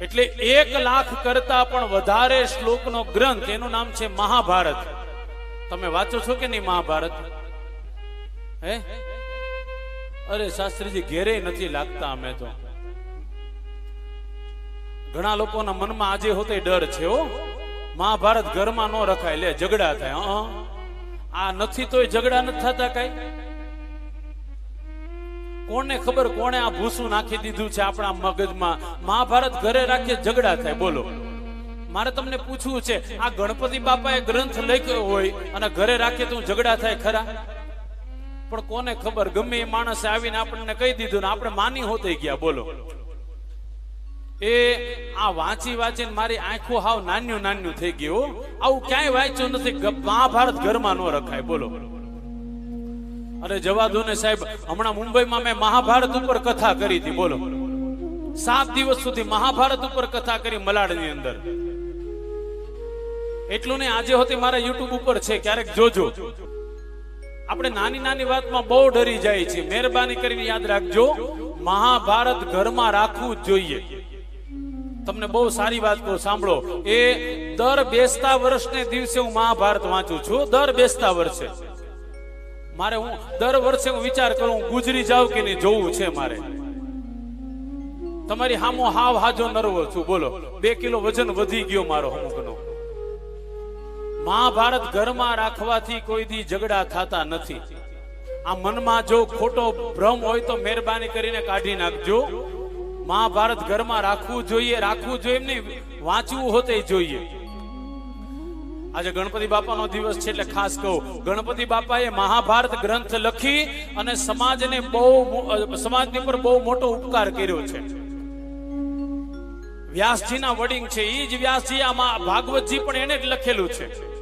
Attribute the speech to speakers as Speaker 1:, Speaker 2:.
Speaker 1: એટલે એક લાખ કરતા પણ વધારે શ્લોકનો ગ્રંથ, એનું નામ છે મહાભારત. તમે વાંચો છો કે નહીં મહાભારત? હે? અરે શાસ્ત્રીજી, ઘેરે નથી લાગતા અમે તો. ઘણા લોકોના મનમાં આજે હોતે ડર છે, હો. મહાભારત ઘરમાં ન રખાય, લે, ઝઘડા થાય. આ નથી તોય ઝઘડા નથી થતા કઈ? કોને ખબર કોણે આ ભૂસું નાખી દીધું છે આપણા મગજમાં? મહાભારત ઘરે રાખીએ ઝઘડા થાય, બોલો. મારે તમને પૂછવું છે, આ ગણપતિ બાપાએ ગ્રંથ લખ્યો હોય અને ઘરે રાખીએ તો ઝઘડા થાય ખરા? પણ કોને ખબર, ગમે એ માણસે આવીને આપણને કહી દીધું ને આપણે માની હોતે ગયા, બોલો. એ આ વાંચી વાંચીને મારી આંખો હાવ નાન્યું નાન્યું થઈ ગયું આવું ક્યાંય વાંચ્યું નથી મહાભારત ઘરમાં ન રખાય, બોલો. અરે જવા દો ને સાહેબ, હમણાં મુંબઈમાં મેં મહાભારત ઉપર કથા કરી હતી, બોલો. સાત દિવસ સુધી મહાભારત ઉપર કથા કરી મલાડની અંદર. એટલું ને આજે હોતી મારા યુટ્યુબ ઉપર છે, ક્યારેક જોજો. આપણે નાની નાની વાતમાં બહુ ડરી જાય છે મહેરબાની કરીને યાદ રાખજો, મહાભારત ઘરમાં રાખવું જ જોઈએ. તમને બહુ સારી વાત કહું, સાંભળો. એ દર બેસતા વર્ષને દિવસે હું મહાભારત વાંચું છું. દર બેસતા વર્ષે. મારે હું દર વર્ષે હું વિચાર કરું ગુજરી જાઉં કે નહીં, જોવું છે મારે. તમારી હામો હાવ હાજો નરવો છું, બોલો. બે કિલો વજન વધી ગયો મારો અમુકનો. મહાભારત ઘરમાં રાખવાથી કોઈ દી ઝઘડા થતા નથી. આ મનમાં જો ખોટો ભ્રમ હોય તો મહેરબાની કરીને કાઢી નાખજો. મહાભારત ઘરમાં રાખવું જોઈએ રાખવું જોઈએ એમ નહીં, વાંચવું હોતે જોઈએ. આજે ગણપતિ બાપાનો દિવસ છે એટલે ખાસ કહું. ગણપતિ બાપાએ મહાભારત ગ્રંથ લખી અને સમાજને બહુ સમાજની પર બહુ મોટો ઉપકાર કર્યો છે. વ્યાસજીના વડિંગ છે. એ જ વ્યાસજી આમાં ભાગવતજી પણ એને જ લખેલું છે.